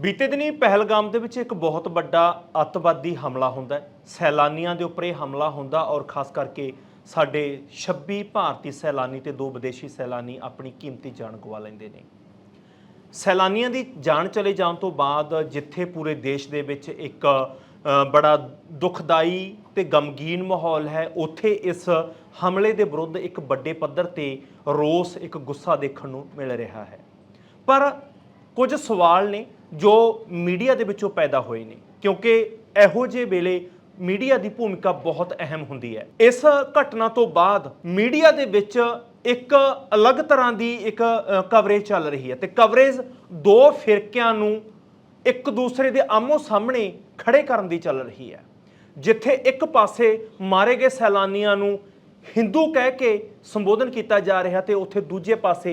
ਬੀਤੇ ਦਿਨੀ ਪਹਿਲਗਾਮ ਦੇ ਵਿੱਚ ਇੱਕ ਬਹੁਤ ਵੱਡਾ ਅੱਤਵਾਦੀ ਹਮਲਾ ਹੁੰਦਾ ਹੈ। ਸੈਲਾਨੀਆਂ ਦੇ ਉੱਪਰ ਇਹ ਹਮਲਾ ਹੁੰਦਾ ਔਰ ਖਾਸ ਕਰਕੇ ਸਾਡੇ 26 ਭਾਰਤੀ ਸੈਲਾਨੀ ਤੇ ਦੋ ਵਿਦੇਸ਼ੀ ਸੈਲਾਨੀ ਆਪਣੀ ਕੀਮਤੀ ਜਾਨ ਗਵਾ ਲੈਂਦੇ ਨੇ। ਸੈਲਾਨੀਆਂ ਦੀ ਜਾਨ ਚਲੇ ਜਾਣ ਤੋਂ ਬਾਅਦ ਜਿੱਥੇ ਪੂਰੇ ਦੇਸ਼ ਦੇ ਵਿੱਚ ਇੱਕ ਬੜਾ ਦੁਖਦਾਈ ਤੇ ਗਮਗੀਨ ਮਾਹੌਲ ਹੈ, ਉੱਥੇ ਇਸ ਹਮਲੇ ਦੇ ਵਿਰੁੱਧ ਇੱਕ ਵੱਡੇ ਪੱਧਰ ਤੇ ਰੋਸ, ਇੱਕ ਗੁੱਸਾ ਦੇਖਣ ਨੂੰ ਮਿਲ ਰਿਹਾ ਹੈ। ਪਰ ਕੁਝ ਸਵਾਲ ਨੇ ਜੋ ਮੀਡੀਆ ਦੇ ਵਿੱਚੋਂ ਪੈਦਾ ਹੋਏ ਨੇ, ਕਿਉਂਕਿ ਇਹੋ ਜਿਹੇ ਵੇਲੇ ਮੀਡੀਆ ਦੀ ਭੂਮਿਕਾ ਬਹੁਤ ਅਹਿਮ ਹੁੰਦੀ ਹੈ। ਇਸ ਘਟਨਾ ਤੋਂ ਬਾਅਦ ਮੀਡੀਆ ਦੇ ਵਿੱਚ ਇੱਕ ਅਲੱਗ ਤਰ੍ਹਾਂ ਦੀ ਇੱਕ ਕਵਰੇਜ ਚੱਲ ਰਹੀ ਹੈ ਤੇ ਕਵਰੇਜ ਦੋ ਫਿਰਕਿਆਂ ਨੂੰ ਇੱਕ ਦੂਸਰੇ ਦੇ ਆਮੋ ਸਾਹਮਣੇ ਖੜੇ ਕਰਨ ਦੀ ਚੱਲ ਰਹੀ ਹੈ। ਜਿੱਥੇ ਇੱਕ ਪਾਸੇ ਮਾਰੇ ਗਏ ਸੈਲਾਨੀਆਂ ਨੂੰ ਹਿੰਦੂ ਕਹਿ ਕੇ ਸੰਬੋਧਨ ਕੀਤਾ ਜਾ ਰਿਹਾ ਤੇ ਉੱਥੇ ਦੂਜੇ ਪਾਸੇ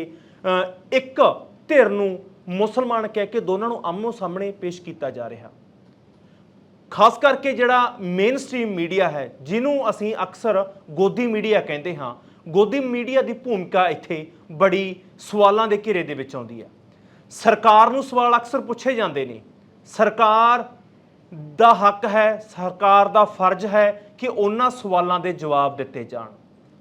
ਇੱਕ ਧਿਰ ਨੂੰ ਮੁਸਲਮਾਨ ਕਹਿ ਕੇ ਦੋਨਾਂ ਨੂੰ ਆਮੋ ਸਾਹਮਣੇ ਪੇਸ਼ ਕੀਤਾ ਜਾ ਰਿਹਾ। ਖਾਸ ਕਰਕੇ ਜਿਹੜਾ ਮੇਨ ਸਟ੍ਰੀਮ ਮੀਡੀਆ ਹੈ, ਜਿਹਨੂੰ ਅਸੀਂ ਅਕਸਰ ਗੋਦੀ ਮੀਡੀਆ ਕਹਿੰਦੇ ਹਾਂ, ਗੋਦੀ ਮੀਡੀਆ ਦੀ ਭੂਮਿਕਾ ਇੱਥੇ ਬੜੀ ਸਵਾਲਾਂ ਦੇ ਘੇਰੇ ਦੇ ਵਿੱਚ ਆਉਂਦੀ ਹੈ। ਸਰਕਾਰ ਨੂੰ ਸਵਾਲ ਅਕਸਰ ਪੁੱਛੇ ਜਾਂਦੇ ਨੇ, ਸਰਕਾਰ ਦਾ ਹੱਕ ਹੈ, ਸਰਕਾਰ ਦਾ ਫਰਜ਼ ਹੈ ਕਿ ਉਹਨਾਂ ਸਵਾਲਾਂ ਦੇ ਜਵਾਬ ਦਿੱਤੇ ਜਾਣ।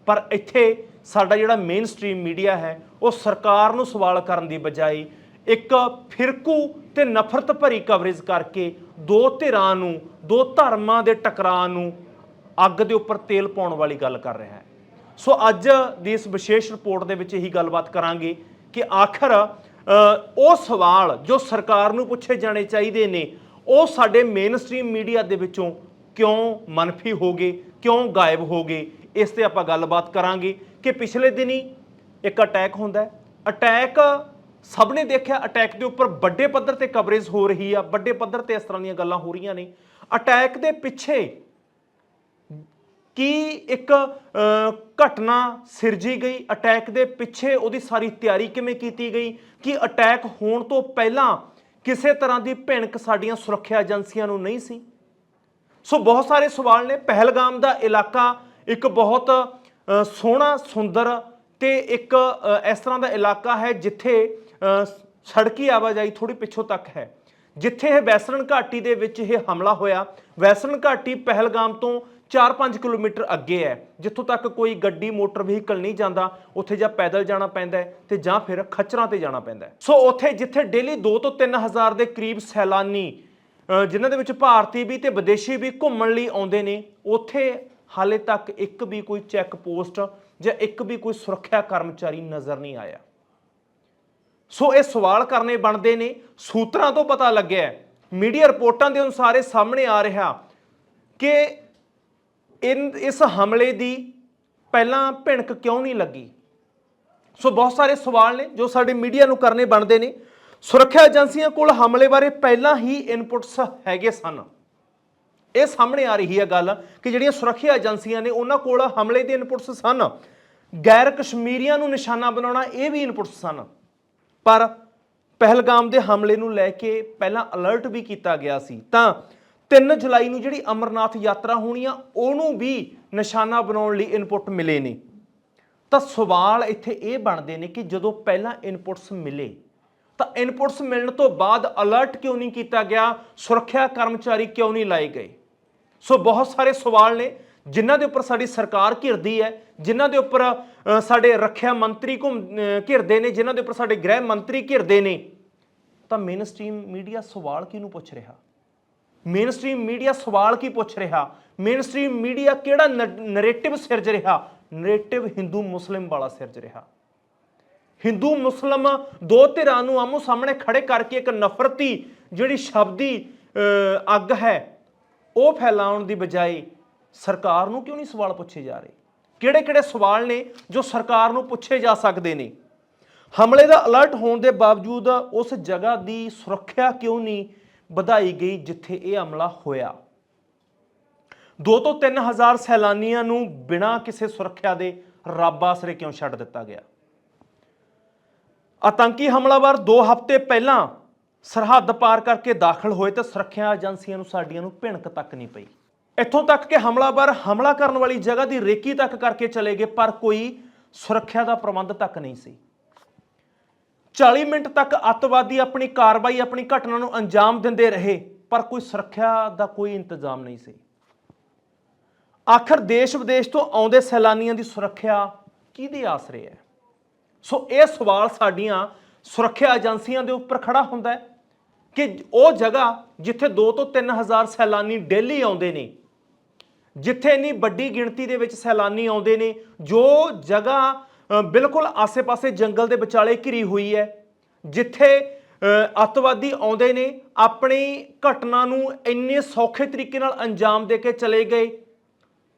ਪਰ ਇੱਥੇ ਸਾਡਾ ਜਿਹੜਾ ਮੇਨ ਸਟ੍ਰੀਮ ਮੀਡੀਆ ਹੈ, ਉਹ ਸਰਕਾਰ ਨੂੰ ਸਵਾਲ ਕਰਨ ਦੀ ਬਜਾਏ ਇੱਕ ਫਿਰਕੂ ਤੇ ਨਫ਼ਰਤ ਭਰੀ ਕਵਰੇਜ ਕਰਕੇ ਦੋ ਧਿਰਾਂ ਨੂੰ, ਦੋ ਧਰਮਾਂ ਦੇ ਟਕਰਾਅ ਨੂੰ ਅੱਗ ਦੇ ਉੱਪਰ ਤੇਲ ਪਾਉਣ ਵਾਲੀ ਗੱਲ ਕਰ ਰਿਹਾ ਹੈ। ਸੋ ਅੱਜ ਦੀ ਇਸ ਵਿਸ਼ੇਸ਼ ਰਿਪੋਰਟ ਦੇ ਵਿੱਚ ਇਹੀ ਗੱਲਬਾਤ ਕਰਾਂਗੇ ਕਿ ਆਖਰ ਉਹ ਸਵਾਲ ਜੋ ਸਰਕਾਰ ਨੂੰ ਪੁੱਛੇ ਜਾਣੇ ਚਾਹੀਦੇ ਨੇ, ਉਹ ਸਾਡੇ ਮੇਨ ਸਟ੍ਰੀਮ ਮੀਡੀਆ ਦੇ ਵਿੱਚੋਂ ਕਿਉਂ ਮਨਫੀ ਹੋ ਗਏ, ਕਿਉਂ ਗਾਇਬ ਹੋ ਗਏ, ਇਸ ਤੇ ਆਪਾਂ ਗੱਲਬਾਤ ਕਰਾਂਗੇ ਕਿ ਪਿਛਲੇ ਦਿਨੀ ਇੱਕ ਅਟੈਕ ਹੁੰਦਾ ਹੈ। ਅਟੈਕ ਸਭ ਨੇ ਦੇਖਿਆ ਅਟੈਕ ਦੇ ਉੱਪਰ ਵੱਡੇ ਪੱਧਰ ਤੇ ਕਵਰੇਜ ਹੋ ਰਹੀ ਆ, ਵੱਡੇ ਪੱਧਰ ਤੇ ਇਸ ਤਰ੍ਹਾਂ ਦੀਆਂ ਗੱਲਾਂ ਹੋ ਰਹੀਆਂ ਨੇ। ਅਟੈਕ ਦੇ ਪਿੱਛੇ ਕੀ ਇੱਕ ਘਟਨਾ ਸਿਰਜੀ ਗਈ? ਅਟੈਕ ਦੇ ਪਿੱਛੇ ਉਹਦੀ ਸਾਰੀ ਤਿਆਰੀ ਕਿਵੇਂ ਕੀਤੀ ਗਈ? ਕਿ ਅਟੈਕ ਹੋਣ ਤੋਂ ਪਹਿਲਾਂ ਕਿਸੇ ਤਰ੍ਹਾਂ ਦੀ ਭਿਣਕ ਸਾਡੀਆਂ ਸੁਰੱਖਿਆ ਏਜੰਸੀਆਂ ਨੂੰ ਨਹੀਂ ਸੀ? ਸੋ ਬਹੁਤ ਸਾਰੇ ਸਵਾਲ ਨੇ। ਪਹਿਲਗਾਮ ਦਾ ਇਲਾਕਾ ਇੱਕ ਬਹੁਤ ਸੋਹਣਾ, ਸੁੰਦਰ ਤੇ ਇੱਕ ਇਸ ਤਰ੍ਹਾਂ ਦਾ ਇਲਾਕਾ ਹੈ ਜਿੱਥੇ ਸੜਕੀ ਆਵਾਜਾਈ ਥੋੜੀ ਪਿੱਛੋਂ ਤੱਕ ਹੈ। ਜਿੱਥੇ ਇਹ ਵੈਸਰਨ ਘਾਟੀ ਦੇ ਵਿੱਚ ਇਹ ਹਮਲਾ ਹੋਇਆ ਵੈਸਰਨ ਘਾਟੀ ਪਹਿਲਗਾਮ ਤੋਂ 4-5 ਕਿਲੋਮੀਟਰ ਅੱਗੇ ਹੈ। ਜਿੱਥੋਂ ਤੱਕ ਕੋਈ ਗੱਡੀ, ਮੋਟਰ, ਵਹੀਕਲ ਨਹੀਂ ਜਾਂਦਾ, ਉੱਥੇ ਜਾਂ ਪੈਦਲ ਜਾਣਾ ਪੈਂਦਾ ਹੈ ਤੇ ਜਾਂ ਫਿਰ ਖੱਚਰਾਂ ਤੇ ਜਾਣਾ ਪੈਂਦਾ ਸੋ ਉੱਥੇ ਜਿੱਥੇ ਡੇਲੀ 2 ਤੋਂ 3 ਹਜ਼ਾਰ ਦੇ ਕਰੀਬ ਸੈਲਾਨੀ ਜਿਨ੍ਹਾਂ ਦੇ ਵਿੱਚ ਭਾਰਤੀ ਵੀ ਤੇ ਵਿਦੇਸ਼ੀ ਵੀ ਘੁੰਮਣ ਲਈ ਆਉਂਦੇ ਨੇ, ਉੱਥੇ ਹਾਲੇ ਤੱਕ ਇੱਕ ਵੀ ਕੋਈ ਚੈੱਕ ਪੋਸਟ ਜਾਂ ਇੱਕ ਵੀ ਕੋਈ ਸੁਰੱਖਿਆ ਕਰਮਚਾਰੀ ਨਜ਼ਰ ਨਹੀਂ ਆਇਆ। ਸੋ ਇਹ ਸਵਾਲ ਕਰਨੇ ਬਣਦੇ ਨੇ। ਸੂਤਰਾਂ ਤੋਂ ਪਤਾ ਲੱਗਿਆ ਮੀਡੀਆ ਰਿਪੋਰਟਾਂ ਦੇ ਅਨੁਸਾਰ ਇਹ ਸਾਹਮਣੇ ਆ ਰਿਹਾ ਕਿ ਇਨ, ਇਸ ਹਮਲੇ ਦੀ ਪਹਿਲਾਂ ਭਿਣਕ ਕਿਉਂ ਨਹੀਂ ਲੱਗੀ? ਸੋ ਬਹੁਤ ਸਾਰੇ ਸਵਾਲ ਨੇ ਜੋ ਸਾਡੇ ਮੀਡੀਆ ਨੂੰ ਕਰਨੇ ਬਣਦੇ ਨੇ। ਸੁਰੱਖਿਆ ਏਜੰਸੀਆਂ ਕੋਲ ਹਮਲੇ ਬਾਰੇ ਪਹਿਲਾਂ ਹੀ ਇਨਪੁਟਸ ਹੈਗੇ ਸਨ। ਇਹ ਸਾਹਮਣੇ ਆ ਰਹੀ ਹੈ ਗੱਲ ਕਿ ਜਿਹੜੀਆਂ ਸੁਰੱਖਿਆ ਏਜੰਸੀਆਂ ਨੇ ਉਹਨਾਂ ਕੋਲ ਹਮਲੇ ਦੇ ਇਨਪੁਟਸ ਸਨ। ਗੈਰ ਕਸ਼ਮੀਰੀਆਂ ਨੂੰ ਨਿਸ਼ਾਨਾ ਬਣਾਉਣਾ ਇਹ ਵੀ ਇਨਪੁਟਸ ਸਨ। ਪਰ ਪਹਿਲਗਾਮ ਦੇ ਹਮਲੇ ਨੂੰ ਲੈ ਕੇ ਪਹਿਲਾਂ ਅਲਰਟ ਵੀ ਕੀਤਾ ਗਿਆ ਸੀ, ਤਾਂ 3 ਜੁਲਾਈ ਨੂੰ ਜਿਹੜੀ ਅਮਰਨਾਥ ਯਾਤਰਾ ਹੋਣੀ ਆ, ਉਹਨੂੰ ਵੀ ਨਿਸ਼ਾਨਾ ਬਣਾਉਣ ਲਈ ਇਨਪੁਟ ਮਿਲੇ ਨੇ। ਤਾਂ ਸਵਾਲ ਇੱਥੇ ਇਹ ਬਣਦੇ ਨੇ ਕਿ ਜਦੋਂ ਪਹਿਲਾਂ ਇਨਪੁਟਸ ਮਿਲੇ, ਤਾਂ ਇਨਪੁਟਸ ਮਿਲਣ ਤੋਂ ਬਾਅਦ ਅਲਰਟ ਕਿਉਂ ਨਹੀਂ ਕੀਤਾ ਗਿਆ, ਸੁਰੱਖਿਆ ਕਰਮਚਾਰੀ ਕਿਉਂ ਨਹੀਂ ਲਾਏ ਗਏ? ਸੋ ਬਹੁਤ ਸਾਰੇ ਸਵਾਲ ਨੇ ਜਿਨ੍ਹਾਂ ਦੇ ਉੱਪਰ ਸਾਡੀ ਸਰਕਾਰ ਘਿਰਦੀ ਹੈ, ਜਿਨ੍ਹਾਂ ਦੇ ਉੱਪਰ ਸਾਡੇ ਰੱਖਿਆ ਮੰਤਰੀ ਘੁੰਮ ਘਿਰਦੇ ਨੇ, ਜਿਨ੍ਹਾਂ ਦੇ ਉੱਪਰ ਸਾਡੇ ਗ੍ਰਹਿ ਮੰਤਰੀ ਘਿਰਦੇ ਨੇ, ਤਾਂ ਮੇਨ ਸਟ੍ਰੀਮ ਮੀਡੀਆ ਸਵਾਲ ਕਿਹਨੂੰ ਪੁੱਛ ਰਿਹਾ? ਮੇਨ ਸਟ੍ਰੀਮ ਮੀਡੀਆ ਸਵਾਲ ਕੀ ਪੁੱਛ ਰਿਹਾ? ਮੇਨ ਸਟ੍ਰੀਮ ਮੀਡੀਆ ਕਿਹੜਾ ਨਰੇਟਿਵ ਸਿਰਜ ਰਿਹਾ? ਨਰੇਟਿਵ ਹਿੰਦੂ ਮੁਸਲਿਮ ਵਾਲਾ ਸਿਰਜ ਰਿਹਾ। ਹਿੰਦੂ ਮੁਸਲਮ ਦੋ ਧਿਰਾਂ ਨੂੰ ਆਮੋ ਸਾਹਮਣੇ ਖੜੇ ਕਰਕੇ ਇੱਕ ਨਫ਼ਰਤੀ ਜਿਹੜੀ ਸ਼ਬਦੀ ਅੱਗ ਹੈ, ਉਹ ਫੈਲਾਉਣ ਦੀ ਬਜਾਏ ਸਰਕਾਰ ਨੂੰ ਕਿਉਂ ਨਹੀਂ ਸਵਾਲ ਪੁੱਛੇ ਜਾ ਰਹੇ? ਕਿਹੜੇ ਕਿਹੜੇ ਸਵਾਲ ਨੇ ਜੋ ਸਰਕਾਰ ਨੂੰ ਪੁੱਛੇ ਜਾ ਸਕਦੇ ਨੇ? ਹਮਲੇ ਦਾ ਅਲਰਟ ਹੋਣ ਦੇ ਬਾਵਜੂਦ ਉਸ ਜਗ੍ਹਾ ਦੀ ਸੁਰੱਖਿਆ ਕਿਉਂ ਨਹੀਂ ਵਧਾਈ ਗਈ ਜਿੱਥੇ ਇਹ ਹਮਲਾ ਹੋਇਆ? 2 ਤੋਂ 3000 ਸੈਲਾਨੀਆਂ ਨੂੰ ਬਿਨਾਂ ਕਿਸੇ ਸੁਰੱਖਿਆ ਦੇ ਰੱਬ ਆਸਰੇ ਕਿਉਂ ਛੱਡ ਦਿੱਤਾ ਗਿਆ? ਆਤੰਕੀ ਹਮਲਾਵਰ 2 ਹਫ਼ਤੇ ਪਹਿਲਾਂ ਸਰਹੱਦ ਪਾਰ ਕਰਕੇ ਦਾਖਲ ਹੋਏ ਤਾਂ ਸੁਰੱਖਿਆ ਏਜੰਸੀਆਂ ਨੂੰ ਸਾਡੀਆਂ ਨੂੰ ਭਿਣਕ ਤੱਕ ਨਹੀਂ ਪਈ। ਇੱਥੋਂ ਤੱਕ ਕਿ ਹਮਲਾਵਰ ਹਮਲਾ ਕਰਨ ਵਾਲੀ ਜਗ੍ਹਾ ਦੀ ਰੇਕੀ ਤੱਕ ਕਰਕੇ ਚਲੇ ਗਏ, ਪਰ ਕੋਈ ਸੁਰੱਖਿਆ ਦਾ ਪ੍ਰਬੰਧ ਤੱਕ ਨਹੀਂ ਸੀ। 40 ਮਿੰਟ ਤੱਕ ਅੱਤਵਾਦੀ ਆਪਣੀ ਕਾਰਵਾਈ, ਆਪਣੀ ਘਟਨਾ ਨੂੰ ਅੰਜਾਮ ਦਿੰਦੇ ਰਹੇ, ਪਰ ਕੋਈ ਸੁਰੱਖਿਆ ਦਾ ਕੋਈ ਇੰਤਜ਼ਾਮ ਨਹੀਂ ਸੀ। ਆਖਰ ਦੇਸ਼ ਵਿਦੇਸ਼ ਤੋਂ ਆਉਂਦੇ ਸੈਲਾਨੀਆਂ ਦੀ ਸੁਰੱਖਿਆ ਕਿਹਦੇ ਆਸਰੇ ਹੈ? ਸੋ ਇਹ ਸਵਾਲ ਸਾਡੀਆਂ ਸੁਰੱਖਿਆ ਏਜੰਸੀਆਂ ਦੇ ਉੱਪਰ ਖੜਾ ਹੁੰਦਾ ਹੈ ਕਿ ਉਹ ਜਗ੍ਹਾ ਜਿੱਥੇ 2 ਤੋਂ 3000 ਸੈਲਾਨੀ ਡੇਲੀ ਆਉਂਦੇ ਨੇ ਜਿੱਥੇ ਇੰਨੀ ਵੱਡੀ ਗਿਣਤੀ ਦੇ ਵਿੱਚ ਸੈਲਾਨੀ ਆਉਂਦੇ ਨੇ ਜੋ ਜਗ੍ਹਾ ਬਿਲਕੁਲ ਆਸੇ-ਪਾਸੇ ਜੰਗਲ ਦੇ ਵਿਚਾਲੇ ਘਿਰੀ ਹੋਈ ਹੈ ਜਿੱਥੇ ਅ, ਅੱਤਵਾਦੀ ਆਉਂਦੇ ਨੇ ਆਪਣੀ ਘਟਨਾ ਨੂੰ ਇੰਨੇ ਸੌਖੇ ਤਰੀਕੇ ਨਾਲ ਅੰਜਾਮ ਦੇ ਕੇ ਚਲੇ ਗਏ।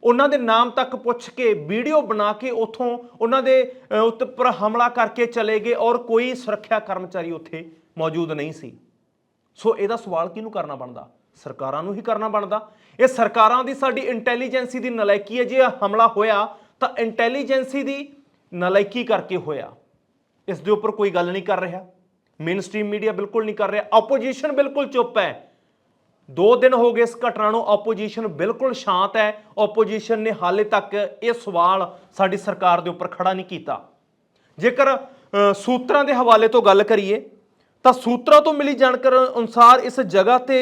ਉਹਨਾਂ ਦੇ ਨਾਮ ਤੱਕ ਪੁੱਛ ਕੇ ਵੀਡੀਓ ਬਣਾ ਕੇ ਉਥੋਂ ਉਹਨਾਂ ਦੇ ਅ, ਉੱਪਰ ਹਮਲਾ ਕਰਕੇ ਚਲੇ ਗਏ ਔਰ ਕੋਈ ਸੁਰੱਖਿਆ ਕਰਮਚਾਰੀ ਉੱਥੇ ਮੌਜੂਦ ਨਹੀਂ ਸੀ। ਸੋ ਇਹਦਾ ਸਵਾਲ ਕਿਹਨੂੰ ਕਰਨਾ ਬਣਦਾ? ਸਰਕਾਰਾਂ ਨੂੰ ਹੀ ਕਰਨਾ ਬਣਦਾ। ਇਹ ਸਰਕਾਰਾਂ ਦੀ ਸਾਡੀ ਇੰਟੈਲੀਜੈਂਸੀ ਦੀ ਨਲਾਇਕੀ ਹੈ। ਜੇ ਇਹ ਹਮਲਾ ਹੋਇਆ, ਤਾਂ ਇੰਟੈਲੀਜੈਂਸੀ ਦੀ ਨਲਾਇਕੀ ਕਰਕੇ ਹੋਇਆ। ਇਸ ਦੇ ਉੱਪਰ ਕੋਈ ਗੱਲ ਨਹੀਂ ਕਰ ਰਿਹਾ। ਮੇਨ ਸਟ੍ਰੀਮ ਮੀਡੀਆ ਬਿਲਕੁਲ ਨਹੀਂ ਕਰ ਰਿਹਾ। ਆਪੋਜੀਸ਼ਨ ਬਿਲਕੁਲ ਚੁੱਪ ਹੈ। ਦੋ ਦਿਨ ਹੋ ਗਏ ਇਸ ਘਟਨਾ ਨੂੰ। ਆਪੋਜੀਸ਼ਨ ਬਿਲਕੁਲ ਸ਼ਾਂਤ ਹੈ। ਆਪੋਜੀਸ਼ਨ ਨੇ ਹਾਲੇ ਤੱਕ ਇਹ ਸਵਾਲ ਸਾਡੀ ਸਰਕਾਰ ਦੇ ਉੱਪਰ ਖੜਾ ਨਹੀਂ ਕੀਤਾ। ਜੇਕਰ ਸੂਤਰਾਂ ਦੇ ਹਵਾਲੇ ਤੋਂ ਗੱਲ ਕਰੀਏ, ਤਾਂ ਸੂਤਰਾਂ ਤੋਂ ਮਿਲੀ ਜਾਣਕਾਰੀ ਅਨੁਸਾਰ ਇਸ ਜਗ੍ਹਾ ਤੇ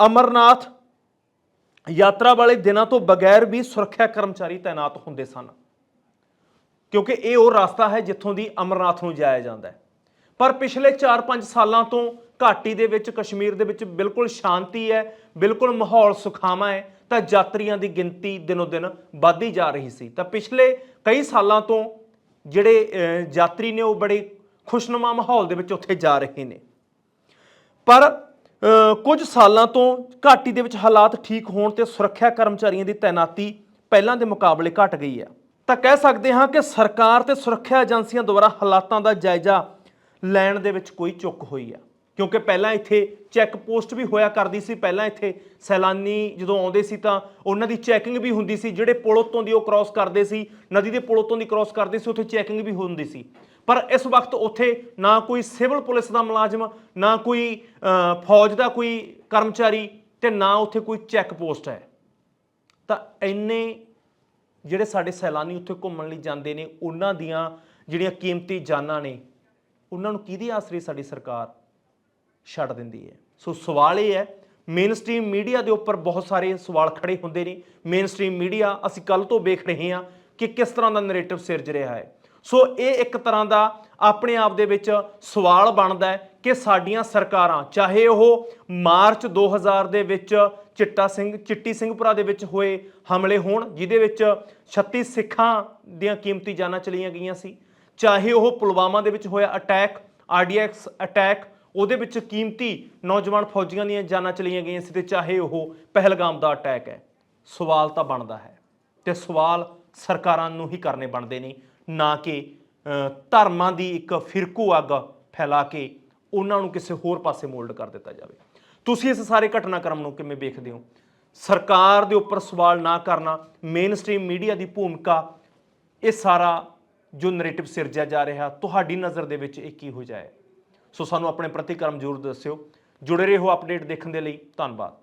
ਅਮਰਨਾਥ ਯਾਤਰਾ ਵਾਲੇ ਦਿਨਾਂ ਤੋਂ ਬਗੈਰ ਵੀ ਸੁਰੱਖਿਆ ਕਰਮਚਾਰੀ ਤਾਇਨਾਤ ਹੁੰਦੇ ਸਨ। ਕਿਉਂਕਿ ਇਹ ਉਹ ਰਸਤਾ ਹੈ ਜਿੱਥੋਂ ਦੀ ਅਮਰਨਾਥ ਨੂੰ ਜਾਇਆ ਜਾਂਦਾ ਹੈ। ਪਰ ਪਿਛਲੇ 4-5 ਸਾਲਾਂ ਤੋਂ ਘਾਟੀ ਦੇ ਵਿੱਚ, ਕਸ਼ਮੀਰ ਦੇ ਵਿੱਚ ਬਿਲਕੁਲ ਸ਼ਾਂਤੀ ਹੈ, ਬਿਲਕੁਲ ਮਾਹੌਲ ਸੁਖਾਵਾਂ ਹੈ, ਤਾਂ ਯਾਤਰੀਆਂ ਦੀ ਗਿਣਤੀ ਦਿਨੋ ਦਿਨ ਵੱਧਦੀ ਜਾ ਰਹੀ ਸੀ। ਤਾਂ ਪਿਛਲੇ ਕਈ ਸਾਲਾਂ ਤੋਂ ਜਿਹੜੇ ਯਾਤਰੀ ਨੇ ਉਹ ਬੜੇ ਖੁਸ਼ਨੁਮਾ ਮਾਹੌਲ ਦੇ ਵਿੱਚ ਉੱਥੇ ਜਾ ਰਹੇ ਨੇ। ਪਰ ਕੁਝ ਸਾਲਾਂ ਤੋਂ ਘਾਟੀ ਦੇ ਵਿੱਚ ਹਾਲਾਤ ਠੀਕ ਹੋਣ ਤੇ ਸੁਰੱਖਿਆ ਕਰਮਚਾਰੀਆਂ ਦੀ ਤਾਇਨਾਤੀ ਪਹਿਲਾਂ ਦੇ ਮੁਕਾਬਲੇ ਘਟ ਗਈ ਹੈ। ਤਾਂ ਕਹਿ ਸਕਦੇ ਹਾਂ ਕਿ ਸਰਕਾਰ ਤੇ ਸੁਰੱਖਿਆ ਏਜੰਸੀਆਂ ਦੁਆਰਾ ਹਾਲਾਤਾਂ ਦਾ ਜਾਇਜ਼ਾ ਲੈਣ ਦੇ ਵਿੱਚ ਕੋਈ ਚੁੱਕ ਹੋਈ ਆ ਕਿਉਂਕਿ ਪਹਿਲਾਂ ਇੱਥੇ ਚੈੱਕ ਪੋਸਟ ਵੀ ਹੋਇਆ ਕਰਦੀ ਸੀ, ਪਹਿਲਾਂ ਇੱਥੇ ਸੈਲਾਨੀ ਜਦੋਂ ਆਉਂਦੇ ਸੀ ਤਾਂ ਉਹਨਾਂ ਦੀ ਚੈਕਿੰਗ ਵੀ ਹੁੰਦੀ ਸੀ, ਜਿਹੜੇ ਪੁਲ ਉੱਤੋਂ ਦੀ ਉਹ ਕ੍ਰਾਸ ਕਰਦੇ ਸੀ, ਨਦੀ ਦੇ ਪੁਲ ਉੱਤੋਂ ਦੀ ਕ੍ਰਾਸ ਕਰਦੇ ਸੀ, ਉੱਥੇ ਚੈਕਿੰਗ ਵੀ ਹੁੰਦੀ ਸੀ। ਪਰ ਇਸ ਵਕਤ ਉੱਥੇ ਨਾ ਕੋਈ ਸਿਵਲ ਪੁਲਿਸ ਦਾ ਮੁਲਾਜ਼ਮ, ਨਾ ਕੋਈ ਫੌਜ ਦਾ ਕੋਈ ਕਰਮਚਾਰੀ ਤੇ ਨਾ ਉੱਥੇ ਕੋਈ ਚੈੱਕ ਪੋਸਟ ਹੈ। ਤਾਂ ਇੰਨੇ ਜਿਹੜੇ ਸਾਡੇ ਸੈਲਾਨੀ ਉੱਥੇ ਘੁੰਮਣ ਲਈ ਜਾਂਦੇ ਨੇ, ਉਹਨਾਂ ਦੀਆਂ ਜਿਹੜੀਆਂ ਕੀਮਤੀ ਜਾਨਾਂ ਨੇ, ਉਹਨਾਂ ਨੂੰ ਕਿਹਦੇ ਆਸਰੇ ਸਾਡੀ ਸਰਕਾਰ ਛੱਡ ਦਿੰਦੀ ਹੈ? ਸੋ ਸਵਾਲ ਇਹ ਹੈ ਮੇਨ ਸਟ੍ਰੀਮ ਮੀਡੀਆ ਦੇ ਉੱਪਰ ਬਹੁਤ ਸਾਰੇ ਸਵਾਲ ਖੜੇ ਹੁੰਦੇ ਨੇ। ਮੇਨ ਸਟ੍ਰੀਮ ਮੀਡੀਆ ਅਸੀਂ ਕੱਲ ਤੋਂ ਵੇਖ ਰਹੇ ਹਾਂ ਕਿ ਕਿਸ ਤਰ੍ਹਾਂ ਦਾ ਨੈਰੇਟਿਵ ਸਿਰਜ ਰਿਹਾ ਹੈ। ਸੋ ਇਹ ਇੱਕ ਤਰ੍ਹਾਂ ਦਾ ਆਪਣੇ ਆਪ ਦੇ ਵਿੱਚ ਸਵਾਲ ਬਣਦਾ ਹੈ ਕਿ ਸਾਡੀਆਂ ਸਰਕਾਰਾਂ, ਚਾਹੇ ਉਹ ਮਾਰਚ 2000 ਦੇ ਵਿੱਚ ਚਿੱਟਾ ਸਿੰਘ, ਚਿੱਟੀ ਸਿੰਘਪੁਰਾ ਦੇ ਵਿੱਚ ਹੋਏ ਹਮਲੇ ਹੋਣ, ਜਿਹਦੇ ਵਿੱਚ 36 ਸਿੱਖਾਂ ਦੀਆਂ ਕੀਮਤੀ ਜਾਨਾਂ ਚਲੀਆਂ ਗਈਆਂ ਸੀ, ਚਾਹੇ ਉਹ ਪੁਲਵਾਮਾ ਦੇ ਵਿੱਚ ਹੋਇਆ ਅਟੈਕ ਆਰਡੀਐਕਸ ਅਟੈਕ, ਉਹਦੇ ਵਿੱਚ ਕੀਮਤੀ ਨੌਜਵਾਨ ਫੌਜੀਆਂ ਦੀਆਂ ਜਾਨਾਂ ਚਲੀਆਂ ਗਈਆਂ ਸੀ ਤੇ ਚਾਹੇ ਉਹ ਪਹਿਲਗਾਮ ਦਾ ਅਟੈਕ ਹੈ। ਸਵਾਲ ਤਾਂ ਬਣਦਾ ਹੈ ਤੇ ਸਵਾਲ ਸਰਕਾਰਾਂ ਨੂੰ ਹੀ ਕਰਨੇ ਬਣਦੇ ਨੇ। ਨਾ ਕਿ ਧਰਮਾਂ ਦੀ ਇੱਕ ਫਿਰਕੂ ਅੱਗ ਫੈਲਾ ਕੇ ਉਹਨਾਂ ਨੂੰ ਕਿਸੇ ਹੋਰ ਪਾਸੇ ਮੋਲਡ ਕਰ ਦਿੱਤਾ ਜਾਵੇ। ਤੁਸੀਂ ਇਸ ਸਾਰੇ ਘਟਨਾਕ੍ਰਮ ਨੂੰ ਕਿਵੇਂ ਵੇਖਦੇ ਹੋ? ਸਰਕਾਰ ਦੇ ਉੱਪਰ ਸਵਾਲ ਨਾ ਕਰਨਾ ਮੇਨ ਸਟ੍ਰੀਮ ਮੀਡੀਆ ਦੀ ਭੂਮਿਕਾ, ਇਹ ਸਾਰਾ ਜੋ ਨੈਰੇਟਿਵ ਸਿਰਜਿਆ ਜਾ ਰਿਹਾ, ਤੁਹਾਡੀ ਨਜ਼ਰ ਦੇ ਵਿੱਚ ਇਹ ਕੀ ਹੋ ਜਾਏ? ਸੋ ਸਾਨੂੰ ਆਪਣੇ ਪ੍ਰਤੀਕਰਮ ਜ਼ਰੂਰ ਦੱਸਿਓ। ਜੁੜੇ ਰਹੋ ਅਪਡੇਟ ਦੇਖਣ ਦੇ ਲਈ, ਧੰਨਵਾਦ।